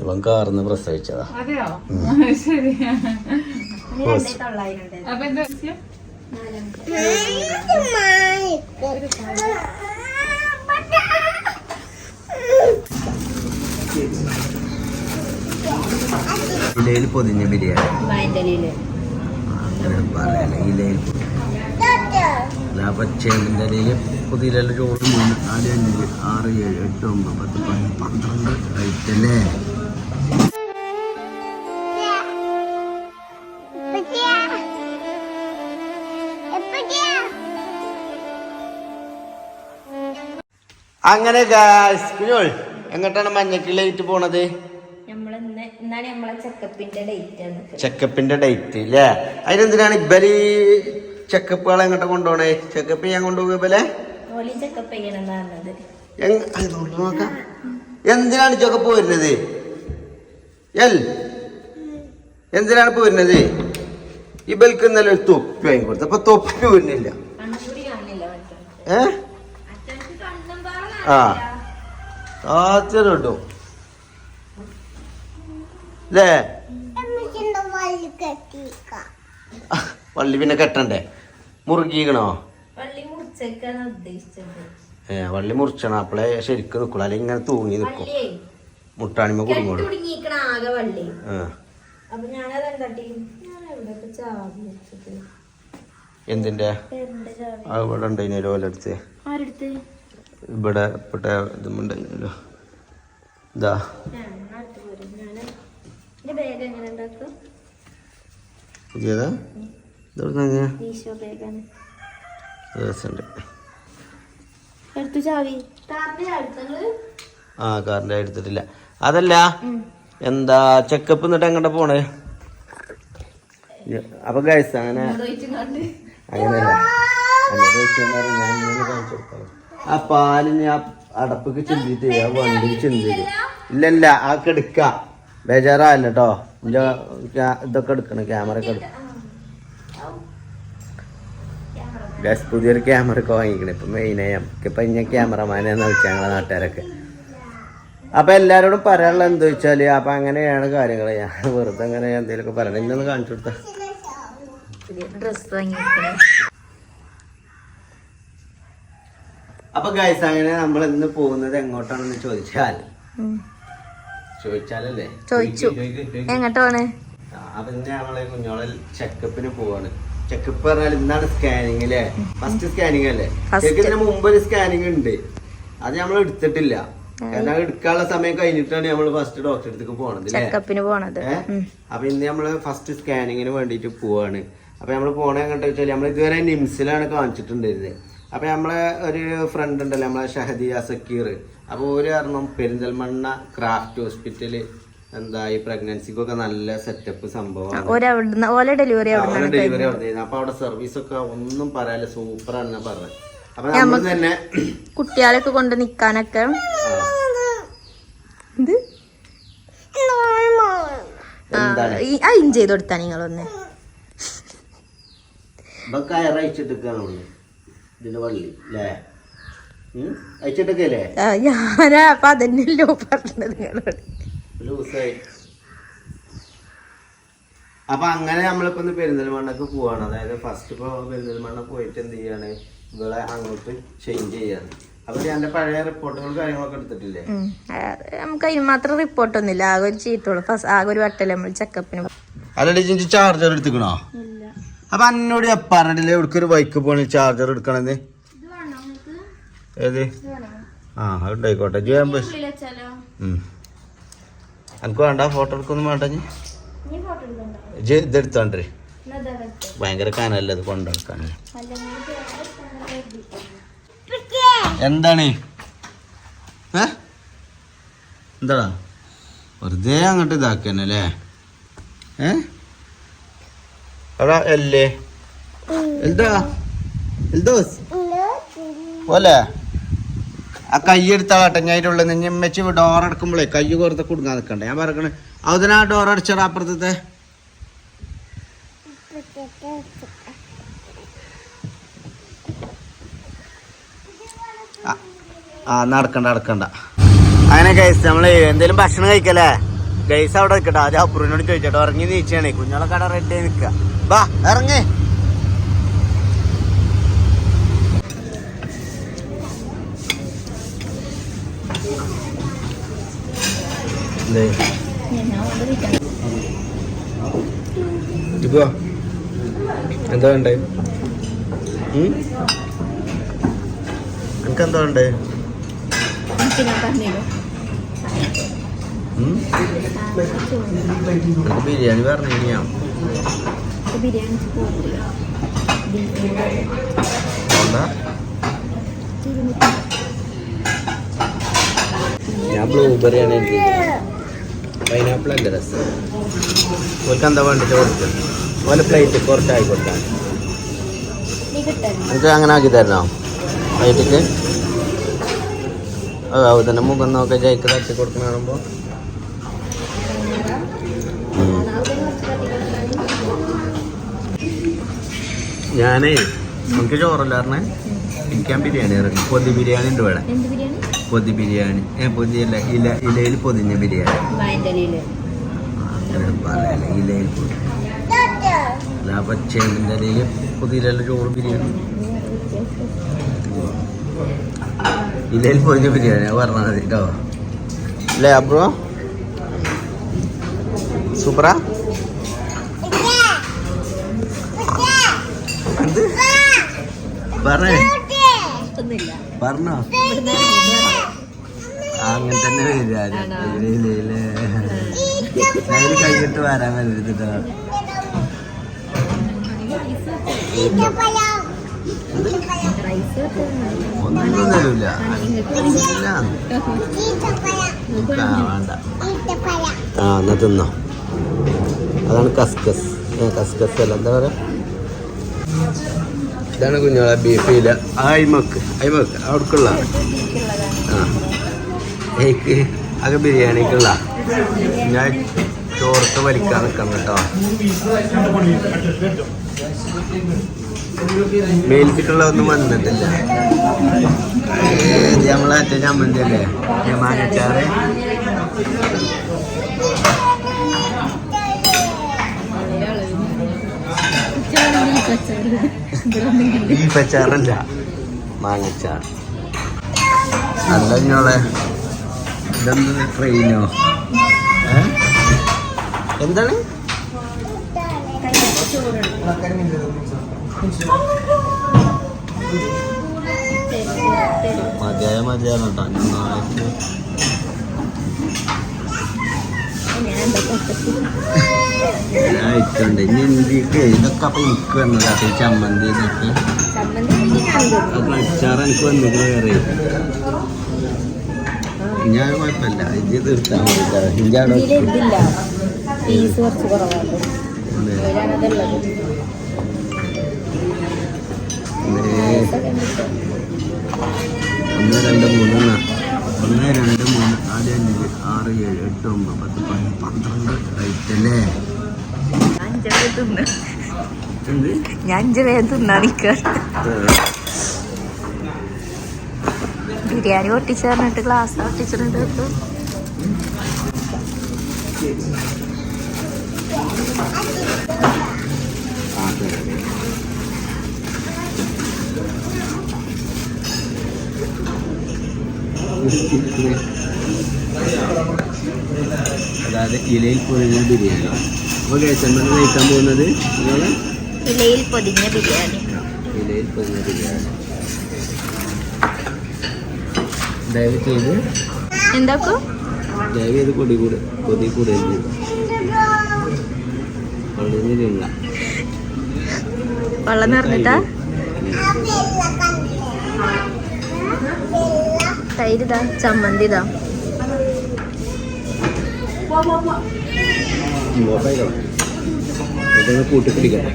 ഇവൻ കാർന്ന് പ്രസവിച്ചതാ? ഇലയിൽ പൊതിഞ്ഞ ബിരിയാണി. അങ്ങനെ പറയല ഇലയിൽ പുതിയ ചോറ് മൂന്ന് നാല് അഞ്ച് ആറ് ഏഴ് എട്ട് ഒമ്പത് പത്ത് പതിനൊന്ന് പന്ത്രണ്ട് റൈറ്റല്ലേ അങ്ങനെ കുഞ്ഞോൾ എങ്ങോട്ടാണ് മഞ്ഞക്കിലേക്ക് പോണത്? നമ്മൾ നമ്മളെ ചെക്കപ്പിന്റെ ഡേറ്റ് ആണ് ചെക്കപ്പിന്റെ ഡേറ്റ് അല്ലേ അതിനെന്തിനാണ് ഇബൽ ചെക്കപ്പുകൾ എങ്ങോട്ട് കൊണ്ടുപോണേ? ചെക്കപ്പ് ഞാൻ കൊണ്ടുപോകാം ഇബലെ? നോക്കി എന്തിനാണ് ചെക്കപ്പ് വരുന്നത്? എൽ എന്തിനാണ് ഇപ്പൊ വരുന്നത്? ഇബൽക്ക് ഇന്നലെ ഒരു തൊപ്പി വാങ്ങിക്കൊടുത്തു. അപ്പൊ തൊപ്പി വരുന്നില്ല. കണ്ണും കൂടി കാണില്ല മറ്റേ ഏ അച്ഛനക്ക് കണ്ണും ആ. ആച്ചര കിട്ടും അല്ലേ പള്ളി പിന്നെ കെട്ടണ്ടേ? മുറുകിക്കണോ? ഏ വള്ളി മുറിച്ചണം. അപ്പളെ ശരിക്കും നിക്കുള്ളൂ. അല്ലെങ്കിൽ ഇങ്ങനെ തൂങ്ങി നിൽക്കും മുട്ടാണിമ കുടുങ്ങോളൂ എന്തിന്റെ? അവിടെ ഉണ്ടോ ഇനി ഓലടുത്ത്. ഇവിടെ ഇവിടെ ഇതുമുണ്ടല്ലോ. ഇതാ. പുതിയതാ? ആ കാറിന്റെ എടുത്തിട്ടില്ല അതല്ല എന്താ ചെക്കപ്പ് എന്നിട്ട് എങ്ങോട്ടാ പോണേ? അപ്പൊ ഗൈസ് അങ്ങനെ അങ്ങനെയല്ല അങ്ങനെ ഞാൻ കാണിച്ചു കൊടുക്കാം. ആ പാലിന് ആ അടപ്പിക്ക് ചിന്തിട്ട് ആ വണ്ടി ചിന്തിട്ട്. ഇല്ലല്ല ആ കെടുക്ക ബേജാറല്ല കേട്ടോ ഇതൊക്കെ എടുക്കണം ക്യാമറ ഒക്കെ എടുക്കണം. ഗസ് പുതിയൊരു ക്യാമറ ഒക്കെ വാങ്ങിക്കണേ. ഇപ്പൊ മെയിനായി നമുക്കിപ്പൊ ഇങ്ങനെ ക്യാമറമാനെന്ന് വിളിച്ചാൽ ഞങ്ങളെ നാട്ടുകാരൊക്കെ. അപ്പൊ എല്ലാരോടും പറയാനുള്ള എന്താ വെച്ചാൽ അപ്പൊ അങ്ങനെയാണ് കാര്യങ്ങൾ ഞാൻ വെറുതെ അങ്ങനെ എന്തെങ്കിലുമൊക്കെ പറയണം. ഇന്നൊന്ന് കാണിച്ചു കൊടുത്ത. ഡ്രസ്സ് വാങ്ങിയിരിക്കണേ. അപ്പൊ ഗൈസ് അങ്ങനെ നമ്മൾ ഇന്ന് പോകുന്നത് എങ്ങോട്ടാണെന്ന് ചോദിച്ചാൽ ചോദിച്ചാലല്ലേ? ചോദിച്ചു. എങ്ങോട്ടാണ്? അപ്പൊ ഇന്ന് നമ്മളെ കുഞ്ഞോളെ ചെക്കപ്പിന് പോവാണ്. ചെക്കപ്പ് പറഞ്ഞാൽ ഇന്നാണ് സ്കാനിങ് അല്ലേ ഫസ്റ്റ് സ്കാനിങ് അല്ലേ. ശരിക്കും ഇതിന് മുമ്പ് ഒരു സ്കാനിങ് ഉണ്ട്. അത് നമ്മൾ എടുത്തിട്ടില്ല. കാരണം എടുക്കാനുള്ള സമയം കഴിഞ്ഞിട്ടാണ് നമ്മൾ ഫസ്റ്റ് ഡോക്ടറെ അടുത്തേക്ക് പോണത് ചെക്കപ്പിന് പോണത്? അപ്പൊ ഇന്ന് നമ്മൾ ഫസ്റ്റ് സ്കാനിങ്ങിന് വേണ്ടിട്ട് പോവാണ്. അപ്പൊ നമ്മൾ പോണേ എങ്ങോട്ടാ വെച്ചാൽ നമ്മൾ ഇതുവരെ നിംസിലാണ് കാണിച്ചിട്ടുണ്ടായിരുന്നത്. അപ്പൊ നമ്മളെ ഒരു ഫ്രണ്ട് ഉണ്ടല്ലോ നമ്മളെ ഷഹദിയ സക്കീർ അപ്പൊ ഒരു കാരണം പെരിന്തൽമണ്ണ ക്രാഫ്റ്റ് ഹോസ്പിറ്റൽ എന്താ ഈ പ്രഗ്നൻസിക്കൊക്കെ നല്ല സെറ്റപ്പ് സംഭവമാണ്. ഓല ഡെലിവറി ഡെലിവറി അവിടെ അപ്പൊ അവിടെ സർവീസ് ഒക്കെ ഒന്നും പറയാല്ല സൂപ്പറാണ് ഞാൻ പറഞ്ഞത്. അപ്പൊ നമ്മൾ തന്നെ കുട്ടികളൊക്കെ കൊണ്ട് നിക്കാനൊക്കെ. ഇത് ചെയ്ത് കൊടുത്താ നിങ്ങളൊന്ന്. ഇപ്പൊ കയറയച്ചിട്ടിരിക്കാണ് വള്ളി അല്ലേ ഞാനാ അപ്പൊ അതന്നെയല്ലോ പറഞ്ഞത് നിങ്ങളോട്. ലൂസായി. അപ്പൊ അങ്ങനെ നമ്മളിപ്പോ ഒന്ന് പെരിന്തൽമണ്ണക്ക് പോവാണ്. അതായത് ഫസ്റ്റ് ഇപ്പൊ പെരിന്തൽമണ്ണ പോയിട്ട് എന്ത് ചെയ്യാണ്? ഇവിടെ അങ്ങോട്ട് ചേഞ്ച് ചെയ്യാണ്. അപ്പൊ ഞാൻ പഴയ റിപ്പോർട്ടുകൾ കാര്യങ്ങളൊക്കെ എടുത്തിട്ടില്ലേ. നമുക്ക് അതിന് മാത്രം റിപ്പോർട്ടൊന്നുമില്ല ആകെ ഒരു ചീട്ടുള്ളൂ ഫസ്റ്റ് ആകെ ഒരു വട്ടല്ലേ നമ്മൾ ചെക്കപ്പിന് അല്ല ചാർജർ എടുത്തിക്കണോ? അപ്പൊ അന്നോട് ഞാൻ പറഞ്ഞിട്ടില്ലേ ഇവിടേക്ക് ഒരു ബൈക്ക് പോണി ചാർജർ എടുക്കണെന്ന്? ഏത്? ആ ഉണ്ടായിക്കോട്ടെ. ചെയ്യാൻ ബസ് എനിക്ക് വേണ്ട ഫോട്ടോ എടുക്കൊന്നും വേണ്ട? ഇജ്ജ് ഇതെടുത്തോണ്ടേ ഭയങ്കര കാനല്ലേ അത് കൊണ്ടെടുക്കാൻ. എന്താണ്? ഏ? എന്താടാ? വെറുതെ അങ്ങോട്ട് ഇതാക്കന്നല്ലേ ഏ? എടാ എല്ലേ? എൽദാ എൽദോസ്. പോലെ? ആ കൈ എടുത്താട്ടെ ഞാൻ ഉള്ളത് നിന്ന് ഞമ്മച്ച് ഡോർ അടക്കുമ്പോഴേ കൈ കുറത്ത് കൊടുക്കാൻ നിൽക്കണ്ടേ. ഞാൻ പറക്കണേ അതിനാ ഡോർ അടിച്ചടാ അപ്പുറത്തെ ആ നടക്കണ്ട നടക്കണ്ട. അങ്ങനെ ഗൈസ് നമ്മൾ എന്തേലും ഭക്ഷണം കഴിക്കല്ലേ? ഗൈസ് അവിടെ നിൽക്കട്ടെ. ആദ്യം അപ്പുറനോട് ചോദിച്ചോട്ടോ. ഇറങ്ങി നീച്ചാണേ. കുഞ്ഞോളെ കട റെഡി ആയി നിൽക്കുക. വാ ഇറങ്ങേ. ഇപ്പോ എന്താ വേണ്ടേ? എനിക്ക് എന്താ വേണ്ടേ? ബിരിയാണി പറഞ്ഞു ഞാൻ പോണ്ട ഞാൻ ബ്ലൂബെറിയാണ് എനിക്ക് പൈനാപ്പിൾ അല്ല രസം. ഓർക്ക് എന്താ വേണ്ടിട്ട് കൊടുക്കും. ഓലെ പ്ലേറ്റ് കുറച്ചായി കൊടുക്കാൻ എനിക്ക് അങ്ങനെ ആക്കി തരണോ? പ്ലേറ്റിക്ക് തന്നെ. മുഖം നോക്കി ജയിക്ക് തട്ടി കൊടുക്കുന്ന കാണുമ്പോൾ ഞാനേ നമുക്ക് ചോറല്ലാറിനെ ഇരിക്കാൻ ബിരിയാണി ഇറങ്ങി പൊതി ബിരിയാണി ഉണ്ട് ഇവിടെ. പൊതി ബിരിയാണി. ഏ പൊതിയല്ല ഇല ഇലയിൽ പൊതിഞ്ഞ ബിരിയാണി. അങ്ങനെ ഇലയിൽ പൊതി. അല്ല പച്ചേണ്ടിന്റെ ഇലയിൽ പൊതിയിലല്ല ചോറ് ബിരിയാണി? ഇലയിൽ പൊതിഞ്ഞ ബിരിയാണി പറഞ്ഞാൽ മതി കേട്ടോ. അല്ലേ അബ്രോ? സൂപ്പറാ? എന്ത് പറഞ്ഞേ. പറഞ്ഞോ? അങ്ങനെ തന്നെ കഴിഞ്ഞിട്ട് വരാൻ വരരുത് ഒന്നും തരൂല. ഇല്ല. ആ, വേണ്ട. ആ എന്നാ തിന്നോ. അതാണ് കസ്കസ്. കസ്കസ് അല്ല. എന്താ പറയാ? ഇതാണ് കുഞ്ഞോളെ ബീഫ് ഇല്ല അയിമക്ക് അയിമക്ക് അവിടേക്കുള്ള. ആ. ഏക്ക്. അത് ബിരിയാണിക്കുള്ള. ഞാൻ ചോർത്ത് വലിക്കാൻ നിൽക്കാം കേട്ടോ. മേൽച്ചിട്ടുള്ള ഒന്നും വന്നിട്ടില്ല. നമ്മളെ അച്ഛൻ ചമ്മന്തി അല്ലേ? മാങ്ങച്ചാറ് ബീഫ് അച്ചാറല്ല മാങ്ങച്ചാർ അല്ല ഞങ്ങളെ. ഇതെന്ത് ട്രെയിനോ? എന്താണ്? മതിയായ മതിയാണ് കേട്ടോ നന്നായിട്ട് ഞാൻ ഇട്ടുണ്ട് ഇനി എന്തൊക്കെ? ഇതൊക്കെ അപ്പൊ എനിക്ക് വന്നതാ. ഈ ചമ്മന്തി ഇതൊക്കെ. അപ്പൊ അച്ചാറ് എനിക്ക് വേറെ ഞാൻ കുഴപ്പമില്ല. ഇത് തീർത്താൽ മതി. ഇഞ്ചി അവിടെ വെക്കും. കുറച്ച് കുറവാണ്. ഒന്ന് രണ്ട് മൂന്ന് ഒന്ന് രണ്ട് മൂന്ന് നാല് അഞ്ച് ആറ് ഏഴ് എട്ട് ഒമ്പത് പത്ത് പതിനൊന്ന് പന്ത്രണ്ട് റൈറ്റ് അല്ലേ? ഞാൻ അഞ്ച് പേര് തിന്നാ. നിൽക്കുക ബിരിയാണി ഗ്ലാസ് പൊട്ടിച്ചിട്ടുണ്ട് അതായത് ഇലയിൽ പൊതിഞ്ഞ ബിരിയാണി. അപ്പോൾ കേസമ്മ കഴിക്കാൻ പോകുന്നത്? ഇലയിൽ പൊതിഞ്ഞ ബിരിയാണി. ഇലയിൽ പൊതിഞ്ഞ ബിരിയാണി. ദയവ് ചെയ്ത് എന്താക്കോ? ദയവ് ചെയ്ത് കൊടി കൂടെ കൊതി കൂടെ കൊള്ളുന്നില്ല വെള്ളം നിറഞ്ഞിട്ടാ? തൈരിതാ ചമ്മന്തിതാ ഇതൊന്ന് കൂട്ടിപ്പിടിക്കട്ടെ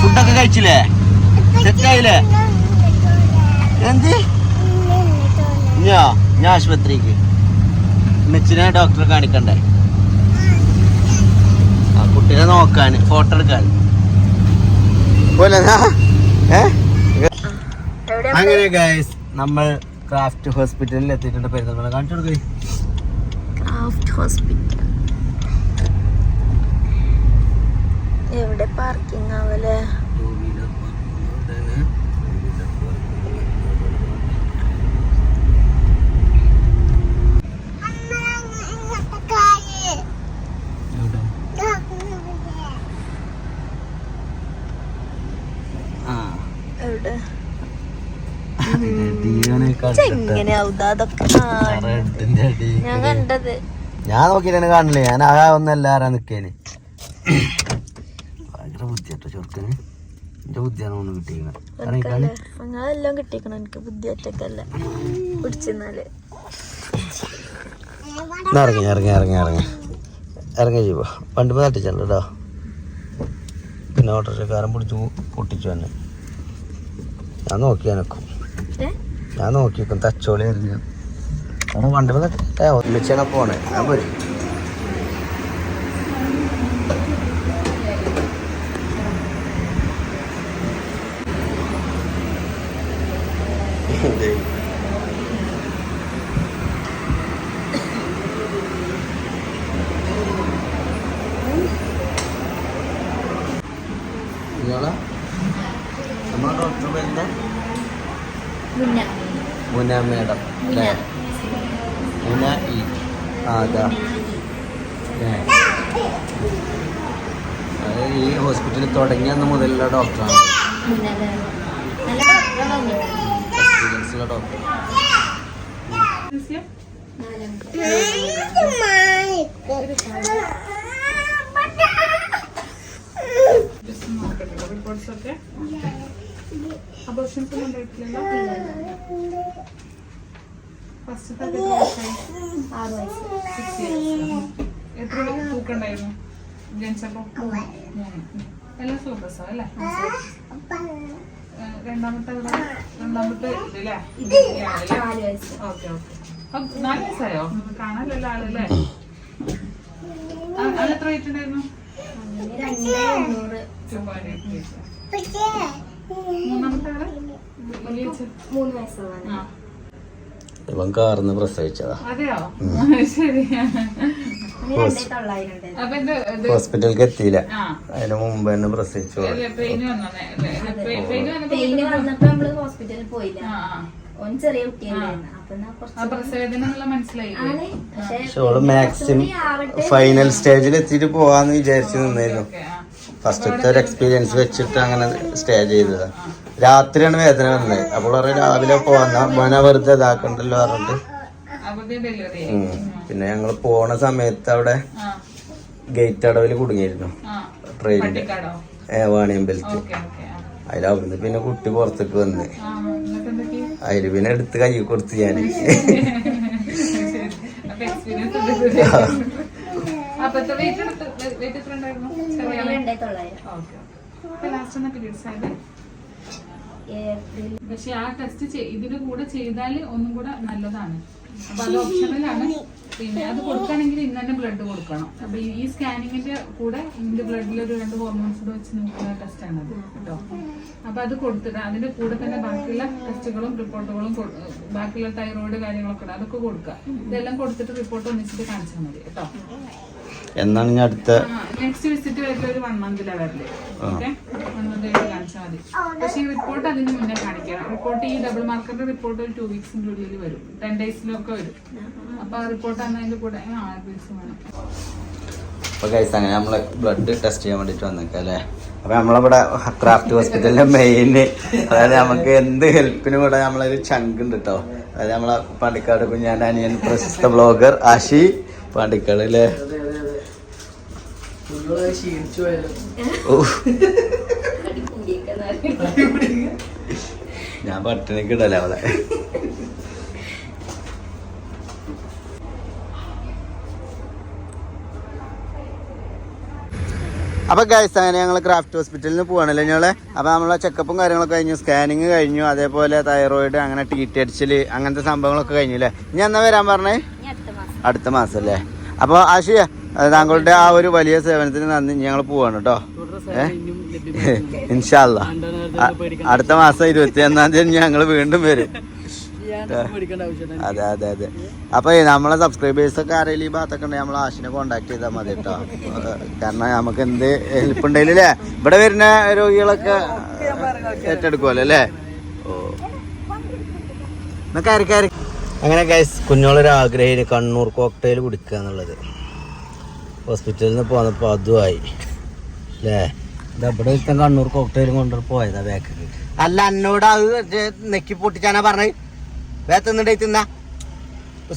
ഫുഡൊക്കെ കഴിച്ചില്ലേ? സെറ്റായില്ലേ എന്ത്? ഞാ ഞാൻ ആശുപത്രിക്ക്? മെച്ചിനെ ഡോക്ടറെ കാണിക്കണ്ടേ? ആ കുട്ടീനെ നോക്കാൻ ഫോട്ടോ എടുക്കാൻ. പോലെ അങ്ങനെ ഗൈസ് നമ്മൾ ക്രാഫ്റ്റ് ഹോസ്പിറ്റലിൽ എത്തിയിട്ടുണ്ട്. പെരുന്തൽമണ്ണ കാണിച്ചു കൊടുക്കേ. Craft hospital. എവിടെ പാർക്കിംഗ് ആവല്ലേ എവിടെ എങ്ങനെ അതൊക്കെ ഞാൻ നോക്കിയിട്ട് കാണില്ലേ? ഞാൻ ആ ഒന്നല്ല ആരാ നിക്കേന്. ഭയങ്കര ബുദ്ധിയാട്ടോ ചെറുക്കന്. എന്റെ ബുദ്ധിയാണ് ഒന്ന് കിട്ടിയിരിക്കുന്നത് നിങ്ങളെല്ലാം കിട്ടിക്കണം എനിക്ക് ബുദ്ധി ഒറ്റക്കല്ല പിടിച്ചെന്നാൽ ഇറങ്ങി ഇറങ്ങി ഇറങ്ങി ഇറങ്ങി. ഇറങ്ങി ചെയ്യുമ്പോ പണ്ട് തട്ടിച്ചല്ലോ കേട്ടോ പിന്നെ ഓട്ടോറിക്ഷക്കാരൻ പിടിച്ചു പൊട്ടിച്ചു തന്നെ ഞാൻ നോക്കി എനക്കും? ഞാൻ നോക്കി നിൽക്കും തച്ചോളി അവിടെ വണ്ടി ഒന്നിച്ചാണ് പോണേ. ഞാൻ പോരി നമ്മളെ ഡോക്ടർ മുന മേഡം അല്ലേ മുന ഈ ആദാ. അതാ ഈ ഹോസ്പിറ്റലിൽ തുടങ്ങിയ അന്ന് മുതലുള്ള ഡോക്ടറാണ്. മുന്നല്ലേ നല്ല ഡോക്ടറെ വന്നിട്ടുണ്ട് എക്സ്പീരിയൻസ് ഉള്ള ഡോക്ടർ. ഒക്കെ. അബോർഷൻസ് ഉണ്ടായിട്ടില്ലല്ലോ ഫസ്റ്റ് ആറ് വയസ്സ്. എത്ര തൂക്കണ്ടായിരുന്നു ജനിച്ചപ്പോ? മൂന്ന്. എല്ലാം സൂപ്പർസോ അല്ലേ? രണ്ടാമത്തെ രണ്ടാമത്തെ ഇതല്ലേ ഓക്കെ ഓക്കെ. നാല് വയസ്സായോ? കാണാനല്ലോ ആളല്ലേ അത് എത്ര വെയിറ്റ് മൂന്ന് വയസ്സുള്ളതാണ് ഇവൻ കാർന്ന് പ്രസവിച്ചതാ. ഹോസ്പിറ്റലിൽ എത്തിയില്ല. അതിന് മുമ്പ് തന്നെ പ്രസവിച്ചു. ഹോസ്പിറ്റലിൽ പോയില്ല. ഓൻ ചെറിയ പക്ഷെ ഓൾ മാക്സിമം ഫൈനൽ സ്റ്റേജിൽ എത്തിയിട്ട് പോവാന്ന് വിചാരിച്ചു നിന്നായിരുന്നു ഫസ്റ്റത്തെ ഒരു എക്സ്പീരിയൻസ് വെച്ചിട്ട് അങ്ങനെ സ്റ്റേ ചെയ്തതാണ് രാത്രിയാണ് വേദന വന്നത്. അപ്പോൾ പറയും രാവിലെ പോവാന്ന മന വെറുതെ ഇതാക്കണ്ടല്ലോ പറഞ്ഞിട്ട്. പിന്നെ ഞങ്ങൾ പോണ സമയത്ത് അവിടെ ഗേറ്റ് അടവിൽ കുടുങ്ങിയിരുന്നു. ട്രെയിനിന്റെ. വാണിയമ്പലത്ത് അവിടുന്ന് പിന്നെ കുട്ടി പുറത്തേക്ക് വന്ന്. അതിൽ പിന്നെ എടുത്ത് കൈ കൊടുത്ത് ഞാൻ വെയിറ്റ് വെയിറ്റ് എത്ര ഉണ്ടായിരുന്നു ലാസ്റ്റ് ഒന്ന് പീരീഡ്സ് ആയത് ഏപ്രിൽ. പക്ഷെ ആ ടെസ്റ്റ് ഇതിന് കൂടെ ചെയ്താൽ ഒന്നും കൂടെ നല്ലതാണ്. അപ്പൊ അത് ഓപ്ഷണലാണ് പിന്നെ അത് കൊടുക്കുകയാണെങ്കിൽ ഇന്ന് തന്നെ ബ്ലഡ് കൊടുക്കണം. അപ്പൊ ഈ- സ്കാനിങ്ങിന്റെ കൂടെ ഇതിന്റെ ബ്ലഡിൽ ഒരു രണ്ട് ഹോർമോൺസ് കൂടെ വെച്ച് നോക്കുന്ന ടെസ്റ്റ് ആണ് അത് കേട്ടോ. അപ്പൊ അത് കൊടുത്തിട്ട് അതിന്റെ കൂടെ തന്നെ ബാക്കിയുള്ള ടെസ്റ്റുകളും റിപ്പോർട്ടുകളും ബാക്കിയുള്ള തൈറോയിഡ് കാര്യങ്ങളൊക്കെ അതൊക്കെ കൊടുക്കുക. ഇതെല്ലാം കൊടുത്തിട്ട് റിപ്പോർട്ട് ഒന്നിച്ചിട്ട് കാണിച്ചാൽ മതി കേട്ടോ. എന്നാണ് ഞാൻ അടുത്ത നെക്സ്റ്റ് വിസിറ്റ് ഒരു വൺ മന്തിലാണ് വരൽ. ഓക്കെ വൺ മന്ത് കഴിഞ്ഞ് കാണിച്ചാൽ മതി. പക്ഷേ ഈ റിപ്പോർട്ട് അതിന് മുന്നേ കാണിക്കണം. റിപ്പോർട്ട് ഈ ഡബിൾ മാർക്കറിന്റെ റിപ്പോർട്ട് ഒരു ടു വീക്സിന്റെ ഉള്ളിൽ വരും. ടെൻ ഡേയ്സിലൊക്കെ വരും. അപ്പൊ ആ റിപ്പോർട്ട് അന്ന് അതിന്റെ കൂടെ ആ ദിവസം വേണം. അപ്പോൾ അങ്ങനെ നമ്മൾ ബ്ലഡ് ടെസ്റ്റ് ചെയ്യാൻ വേണ്ടിട്ട് വന്നേക്കാം അല്ലേ? അപ്പൊ നമ്മളിവിടെ ക്രാഫ്റ്റ് ഹോസ്പിറ്റലിന്റെ മെയിൻ അതായത് നമുക്ക് എന്ത് ഹെൽപ്പിനും ഇവിടെ നമ്മളൊരു ചങ്ക് ഉണ്ട് കേട്ടോ അതായത് നമ്മളെ പാണ്ടിക്കാട് കുഞ്ഞാന്റെ അനിയൻ പ്രശസ്ത ബ്ലോഗർ ആഷി പാണ്ടിക്കാട് അല്ലേ? ഞാൻ പട്ടിണിക്ക് ഇടല അവളെ. അപ്പൊ ഗൈസ് അങ്ങനെ ഞങ്ങൾ ക്രാഫ്റ്റ് ഹോസ്പിറ്റലിൽ നിന്ന് പോവാണല്ലോ ഞങ്ങൾ അപ്പൊ നമ്മളെ ചെക്കപ്പും കാര്യങ്ങളൊക്കെ കഴിഞ്ഞു സ്കാനിങ് കഴിഞ്ഞു അതേപോലെ തൈറോയിഡ് അങ്ങനെ ടി ടി അടിച്ചിൽ അങ്ങനത്തെ സംഭവങ്ങളൊക്കെ കഴിഞ്ഞു അല്ലേ ഇനി എന്നാ വരാൻ പറഞ്ഞേ? ഇനി അടുത്ത മാസം. അടുത്ത മാസം അല്ലേ അപ്പോൾ ആഷിയ അത് താങ്കളുടെ ആ ഒരു വലിയ സേവനത്തിന് നന്ദി. ഞങ്ങൾ പോവാണ് കേട്ടോ. ഇൻഷാല്ല അടുത്ത മാസം ഇരുപത്തി ഒന്നാം തീയതി ഞങ്ങൾ വീണ്ടും വരും. അതെ അതെ അതെ. അപ്പൊ നമ്മളെ സബ്സ്ക്രൈബേഴ്സ് ഒക്കെ ആരെങ്കിലും ഈ ഭാഗത്തൊക്കെ ഉണ്ടെങ്കിൽ നമ്മൾ ആശിനെ കോണ്ടാക്ട് ചെയ്താൽ മതി കേട്ടോ കാരണം നമുക്ക് എന്ത് ഹെൽപ്പ് ഉണ്ടെങ്കിലേ ഇവിടെ വരുന്ന രോഗികളൊക്കെ ഏറ്റെടുക്കുമല്ലോ അല്ലേ ഓ. എന്നാ കയറി കയറി. അങ്ങനെ ഗൈസ് കുഞ്ഞോളൊരു ആഗ്രഹം കണ്ണൂർ കോക്ടെയിൽ കുടിക്കുക എന്നുള്ളത് ഹോസ്പിറ്റലിൽ നിന്ന് പോന്നപ്പോൾ അതുമായി അല്ലേ ഇവിടെ ഒരുത്തൻ കണ്ണൂർ കോക്ടെയിലും കൊണ്ട് പോയതാ ബാക്കിൽ അല്ല എന്നോട് അത് മറ്റേ നെക്കി പൊട്ടിച്ചാനാ പറഞ്ഞത്. വേ തിന്നിട്ടേ തിന്നാ.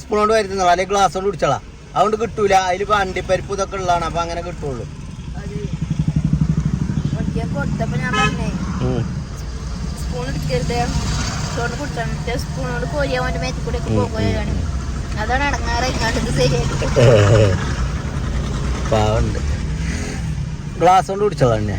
സ്പൂൺ കൊണ്ട് വരുത്തുന്നോ അല്ലെങ്കിൽ ഗ്ലാസ് കൊണ്ട് കുടിച്ചോളാം. അതുകൊണ്ട് കിട്ടൂല. അതിൽ അണ്ടിപ്പരിപ്പ് ഇതൊക്കെ ഉള്ളതാണ്. അപ്പൊ അങ്ങനെ കിട്ടുള്ളൂ. സ്പൂൺ എടുക്കരുത്. ചോറ് കുടിച്ചാൽ സ്പൂണോട് കോരിയാ അവന്റെ മേത്തിൽ കൂടെ ഒക്കെ പോകുകയാണ് അതാണ് അടങ്ങാറ്. ശരിയായിട്ട് പാവുണ്ട് ഗ്ലാസ് കൊണ്ട് കുടിച്ചതാണ്